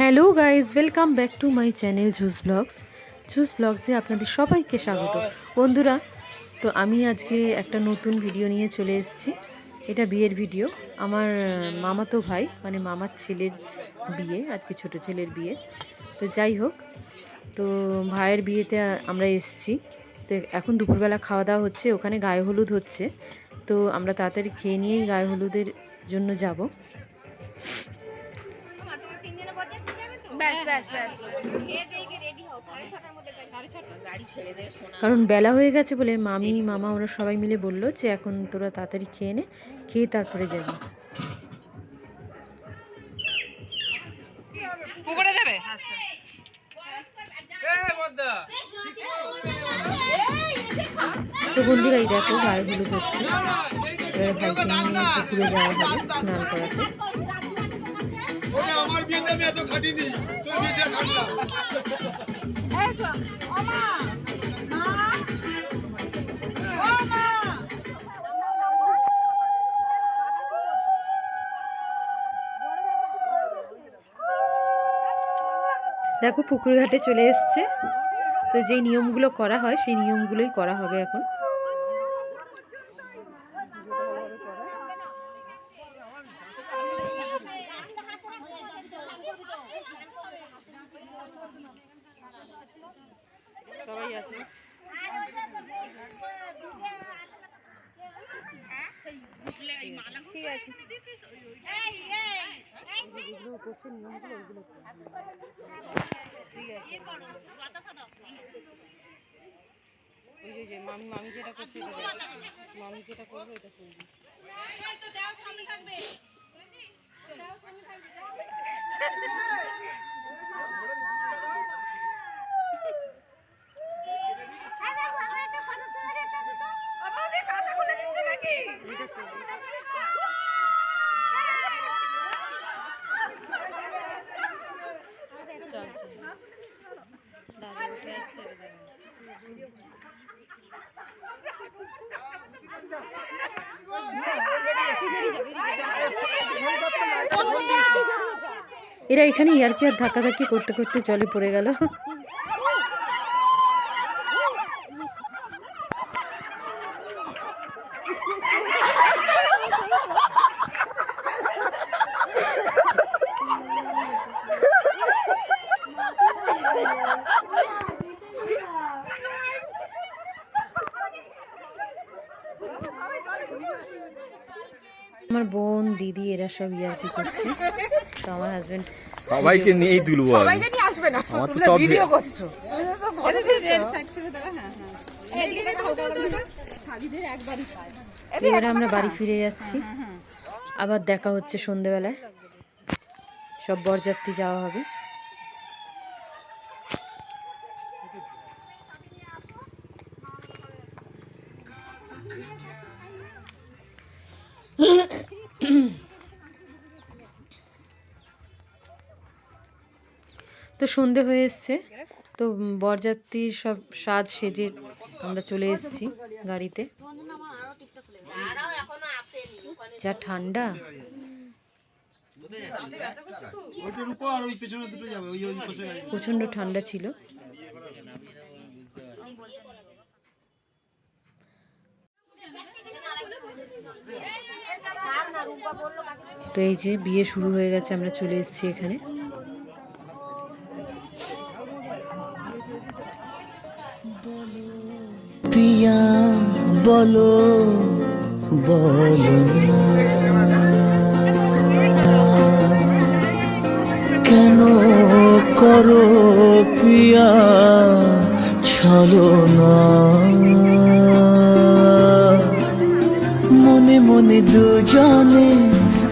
Hello guys welcome back to my channel juice vlogs juice ব্লগসে আপনাদের সবাইকে স্বাগত। বন্ধুরা, তো আমি আজকে একটা নতুন ভিডিও নিয়ে চলে এসেছি। এটা বিয়ের ভিডিও আমার মামাতো ভাই মানে মামার ছেলের বিয়ে, আজকে ছোট ছেলের বিয়ে। তো যাই হোক, তো ভাইয়ের বিয়েতে আমরা এসেছি। তো এখন দুপুরবেলা খাওয়া দাওয়া হচ্ছে, ওখানে গায়ে হলুদ হচ্ছে। তো আমরা তাড়াতাড়ি খেয়ে নিয়েই গায়ে হলুদের জন্য যাব। কারণ বেলা হয়ে গেছে বলে মামি মামা ওরা সবাই মিলে বলল যে এখন তোরা তাড়াতাড়ি খেয়ে নে খেয়ে তারপরে যাবি। পুকুরে আচ্ছা। তো বন্ধুরা এই দেখো গায়ে হলুদ হচ্ছে। এবার ভাইকে নিয়ে পুকুরে যাওয়া হবে স্নান করাতে। আমি এত খাটিনি, তোর বিয়েতে খাটলাম। দেখো, পুকুর ঘাটে চলে এসছে। তো যেই নিয়মগুলো করা হয়, সেই নিয়মগুলোই করা হবে এখন সবাই আছে ঠিক আছে যেগুলো করছে নিয়মগুলো ওইগুলো ওই যে- যে মামি মামি যেটা করছে এটা মামি যেটা করবে এটা করবি। আমাদের কাঁচা খুলে দিচ্ছে নাকি এটা করবি চল চল দাদা উঠে আসছে এবার যাব। এরা এখানে ইয়ারকি আর ধাক্কাধাক্কি করতে করতে জলে পড়ে গেল। আমার বোন দিদি এরা সব ইয়ারকি করছে। তো আমার হাজবেন্ড সবাইকে নিয়েই তুলবো সবাইকে নিয়ে আসবে না। আমার তো সব ভিডিও করছ। এবারে আমরা বাড়ি ফিরে যাচ্ছি। আবার দেখা হচ্ছে সন্ধেবেলায়। সব বরযাত্রী যাওয়া হবে। তো সন্ধে হয়ে এসছে। তো বরযাত্রীর সব সাজ সেজে আমরা চলে এসেছি গাড়িতে। যা ঠান্ডা। প্রচণ্ড ঠান্ডা ছিল। তো এই যে বিয়ে শুরু হয়ে গেছে, আমরা চলে এসেছি এখানে। পিয়া, বলো বলো কেন করো পিয়া, ছলো না। মনে দুজনে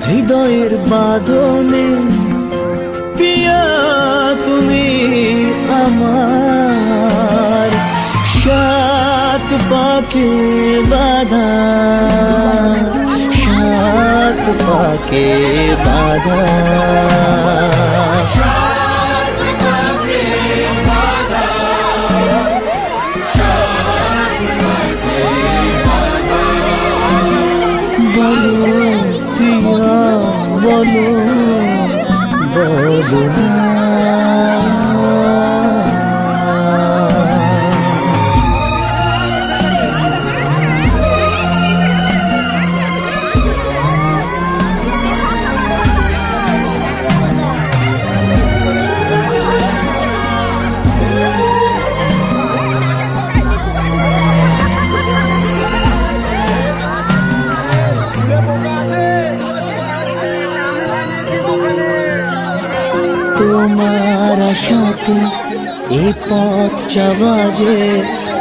হৃদয়ের বাঁধনে। পিয়া তুমি আমার সাত পাকে বাধা। সাত পাকে বাধা। তোমার আশাতে এ পথ চাওয়া যে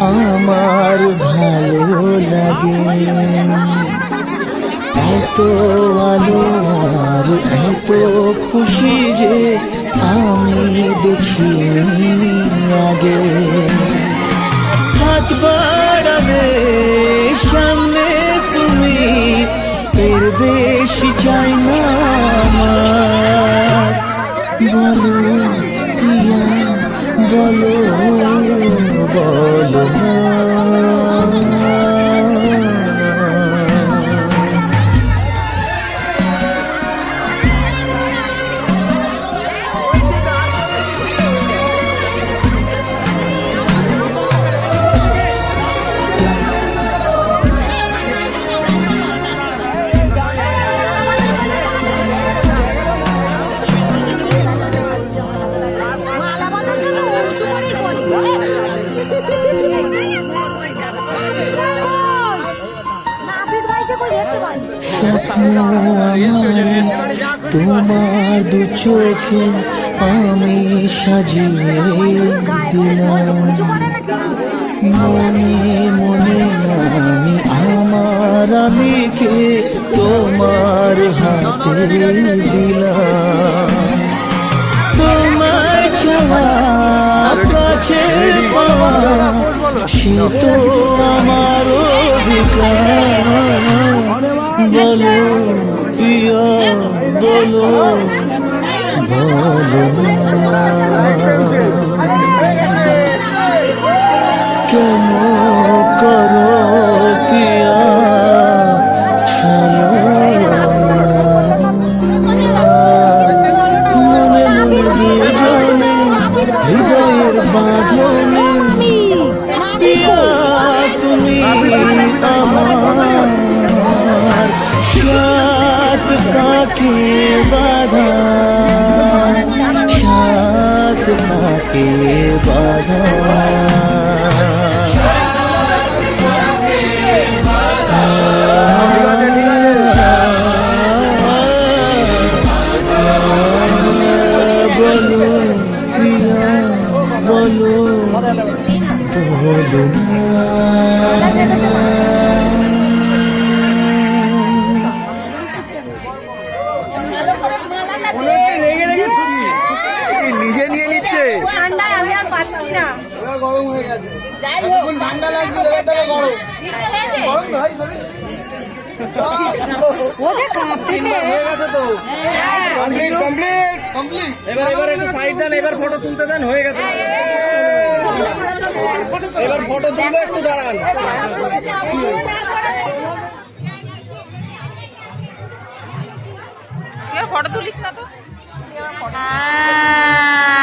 আমার ভালো লাগে। এত আলো আর এত খুশি যে আমি দেখিনি আগে। হাত বাড়ালে সামনে তুমি, এর বেশি চাই না আমার। বলো প্রিয়া বলো বলো তোমার দু চোখে আমি সাজিয়ে দিলাম। মনে মনে আমি আমার আমিকে তোমার হাতে দিলাম। তোমার কাছে পাওয়া সে তো আমার অধিকার। বলো প্রিয় বলো। বলো। পাচ্ছি না গরম হয়ে গেছে। এখন ঠান্ডা লাগছে এবার গরম। গরম ভাই শরীর। ও যে কাঁপতেছে। হয়ে গেছে তো। কমপ্লিট কমপ্লিট কমপ্লিট এবার এবার একটু সাইড দেন এবার ফটো তুলতে দেন হয়ে গেছে। এবার ফটো তুলবে একটু দাঁড়ান। ফটো তুলিস না তো? Ah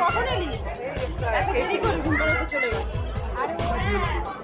কখন এলি? এত দেরি করে? চলে গেল शाम